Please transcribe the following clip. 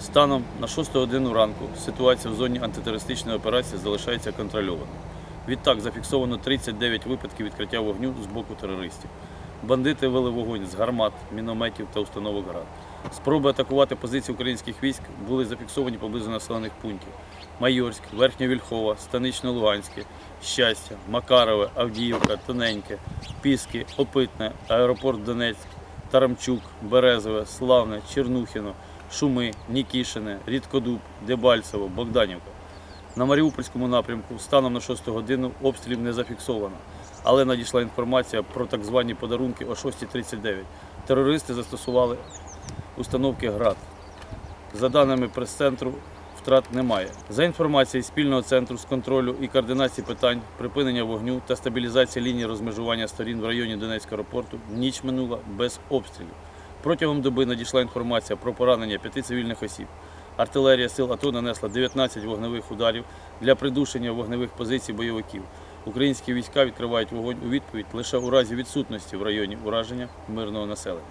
Станом на 6 годину ранку ситуація в зоні антитерористичної операції залишається контрольованою. Відтак зафіксовано 39 випадків відкриття вогню з боку терористів. Бандити вели вогонь з гармат, мінометів та установок ГРАД. Спроби атакувати позиції українських військ були зафіксовані поблизу населених пунктів: Майорськ, Верхньовільхова, Станично-Луганське, Щастя, Макарове, Авдіївка, Тоненьке, Піски, Опитне, Аеропорт Донецьк, Тарамчук, Березове, Славне, Чернухіно, Шуми, Нікішине, Рідкодуб, Дебальцево, Богданівка. На Маріупольському напрямку станом на 6 годину обстрілів не зафіксовано, але надійшла інформація про так звані подарунки о 6.39. Терористи застосували установки ГРАД. За даними прес-центру, втрат немає. За інформацією спільного центру з контролю і координації питань припинення вогню та стабілізації лінії розмежування сторін в районі Донецького аеропорту, ніч минула без обстрілів. Протягом доби надійшла інформація про поранення п'яти цивільних осіб. Артилерія сил АТО нанесла 19 вогневих ударів для придушення вогневих позицій бойовиків. Українські війська відкривають вогонь у відповідь лише у разі відсутності в районі ураження мирного населення.